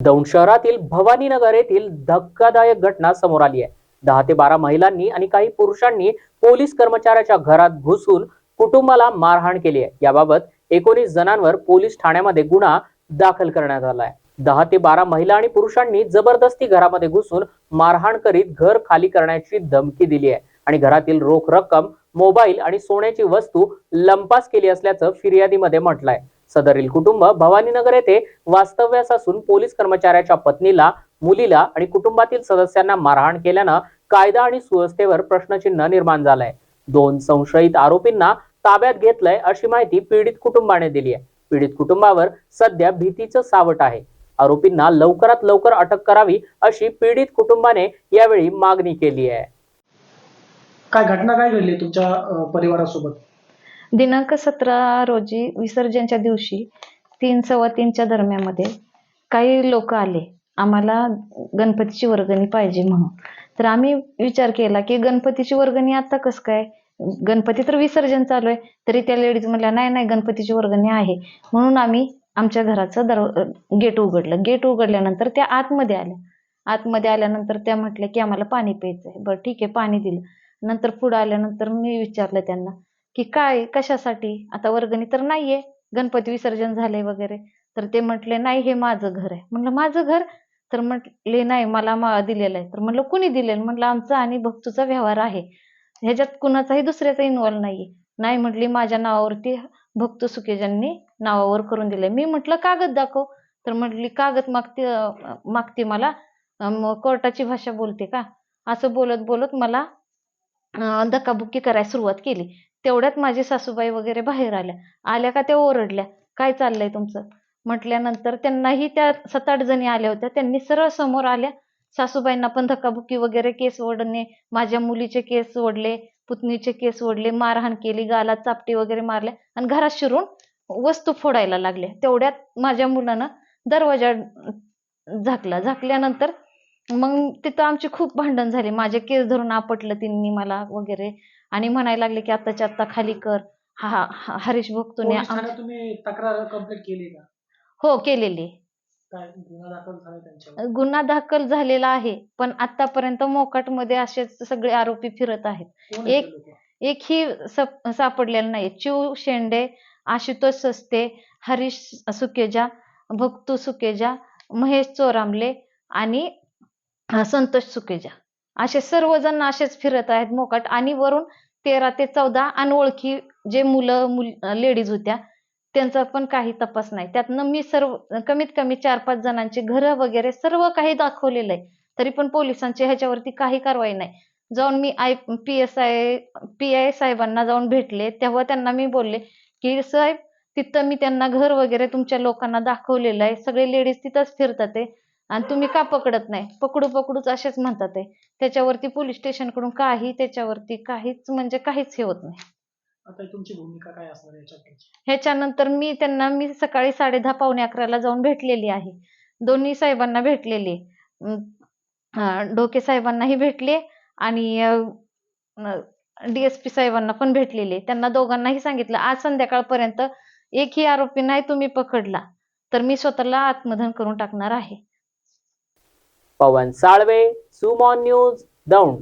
दौंड शहरातील भवानीनगर येथील धक्कादायक घटना समोर आली आहे. दहा ते बारा महिलांनी आणि काही पुरुषांनी पोलीस कर्मचाऱ्याच्या घरात घुसून कुटुंबाला मारहाण केली आहे. याबाबत एकोणीस जणांवर पोलीस ठाण्यामध्ये गुन्हा दाखल करण्यात आला आहे. दहा ते बारा महिला आणि पुरुषांनी जबरदस्ती घरामध्ये घुसून मारहाण करीत घर खाली करण्याची धमकी दिली आहे आणि घरातील रोख रक्कम मोबाईल आणि सोन्याची वस्तू लंपास केली असल्याचं फिर्यादीमध्ये म्हटलंय. सदरील कुटुंब भवानीनगर येथे वास्तव्यास असून पोलीस कर्मचाऱ्याच्या पत्नीला मुलीला आणि कुटुंबातील सदस्यांना मारहाण केल्यानं कायदा आणि सुव्यवस्थेवर प्रश्नचिन्ह निर्माण झालंय. दोन संशयित आरोपींना ताब्यात घेतलंय अशी माहिती पीडित कुटुंबाने दिली आहे. पीडित कुटुंबावर सध्या भीतीचं सावट आहे. आरोपींना लवकरात लवकर अटक करावी अशी पीडित कुटुंबाने यावेळी मागणी केली आहे. काय घटना काय घडली तुमच्या परिवारासोबत? दिनांक सतरा रोजी विसर्जनच्या दिवशी तीन सव्वा तीनच्या दरम्यामध्ये काही लोक आले. आम्हाला गणपतीची वर्गणी पाहिजे म्हणून. तर आम्ही विचार केला की गणपतीची वर्गणी आता कसं काय? गणपती तर विसर्जन चालू आहे तरी त्या लेडीज म्हणल्या नाही नाही गणपतीची वर्गणी आहे. म्हणून आम्ही आमच्या घराचं दर गेट उघडलं. गेट उघडल्यानंतर त्या आतमध्ये आल्या. आतमध्ये आल्यानंतर त्या म्हटल्या की आम्हाला पाणी प्यायचं आहे बरं ठीक आहे पाणी दिलं. नंतर पुढं आल्यानंतर मी विचारलं त्यांना की काय कशासाठी? आता वर्गणी तर नाहीये. गणपती विसर्जन झाले वगैरे. तर ते म्हटले नाही हे माझं घर आहे. म्हणलं माझं घर? तर म्हटले नाही मला दिलेलं आहे. तर म्हणलं कुणी दिलेलं? म्हटलं आमचा आणि भक्तूचा व्यवहार आहे. ह्याच्यात कुणाचाही दुसऱ्याचा इन्व्हॉल्व नाहीये. नाही म्हटली माझ्या नावावरती भक्त सुकेजांनी नावावर करून दिलंय. मी म्हटलं कागद दाखव. तर म्हटली कागद मागते मागती मागते मला कोर्टाची भाषा बोलते का? असं बोलत बोलत मला धक्काबुक्की करायला सुरुवात केली. तेवढ्यात माझी सासूबाई वगैरे बाहेर आल्या. आल्या का त्या ओरडल्या काय चाललंय तुमचं? म्हटल्यानंतर त्यांनाही त्या सात आठ जणी आल्या होत्या. त्यांनी सरळ समोर आल्या. सासूबाईंना पण धक्काबुक्की वगैरे केस ओढणे माझ्या मुलीचे केस ओढले पुतणीचे केस ओढले मारहाण केली गाला चापटी वगैरे मारल्या आणि घरात शिरून वस्तू फोडायला लागल्या. तेवढ्यात माझ्या मुलानं दरवाजा झाकला. झाकल्यानंतर मग तिथं आमची खूप भांडण झाली. माझे केस धरून आपटलं त्यांनी मला वगैरे. आणि म्हणायला लागले की आत्ताच्या आत्ता खाली कर. हा हा- हा हरीश भक्तोने पोलीस ठाण्यात तुम्ही तक्रार कंप्लीट केली का? हो केलेली. काय गुन्हा दाखल झाला त्यांच्यावर? गुन्हा दाखल झालेला आहे. पण आतापर्यंत मोकाटमध्ये असेच सगळे आरोपी फिरत आहेत. कोण आहेत एक- लोकं? एकही सप- सापडलेलं नाही चिव शेंडे आशुतोष सस्ते हरीश सुकेजा भक्तू सुकेजा महेश चोरामले आणि संतोष सुकेजा. असे सर्वजण असेच फिरत आहेत मोकाट आणि वरून तेरा ते चौदा अनोळखी जे मुलं मुल लेडीज होत्या त्यांचा पण काही तपास नाही. त्यातनं मी सर्व कमीत कमी चार पाच जणांची घरं वगैरे सर्व काही दाखवलेलं आहे. तरी पण पोलिसांची ह्याच्यावरती काही कारवाई नाही. जाऊन मी I P S I P I साहेबांना जाऊन भेटले. तेव्हा त्यांना मी बोलले की साहेब तिथं मी त्यांना घर वगैरे तुमच्या लोकांना दाखवलेलं आहे. सगळे लेडीज तिथंच फिरतात आहे. आणि तुम्ही का पकडत नाही? पकडू पकडूच असेच म्हणतात आहे त्याच्यावरती पोलीस स्टेशनकडून काही त्याच्यावरती काहीच म्हणजे काहीच हे होत नाही. आता तुमची भूमिका काय असणार आहे याच्यात? ह्याच्यानंतर मी त्यांना मी सकाळी साडे दहा पावणे अकराला जाऊन भेटलेली आहे. दोन्ही साहेबांना भेटलेली. अं, अं, ढोके साहेबांनाही भेटले आणि डीएसपी साहेबांना पण भेटलेले. त्यांना दोघांनाही सांगितलं आज संध्याकाळपर्यंत एकही आरोपी नाही तुम्ही पकडला. तर मी स्वतःला आत्मदहन करून टाकणार आहे. पवन साळवे सुमॉन न्यूज दौंड.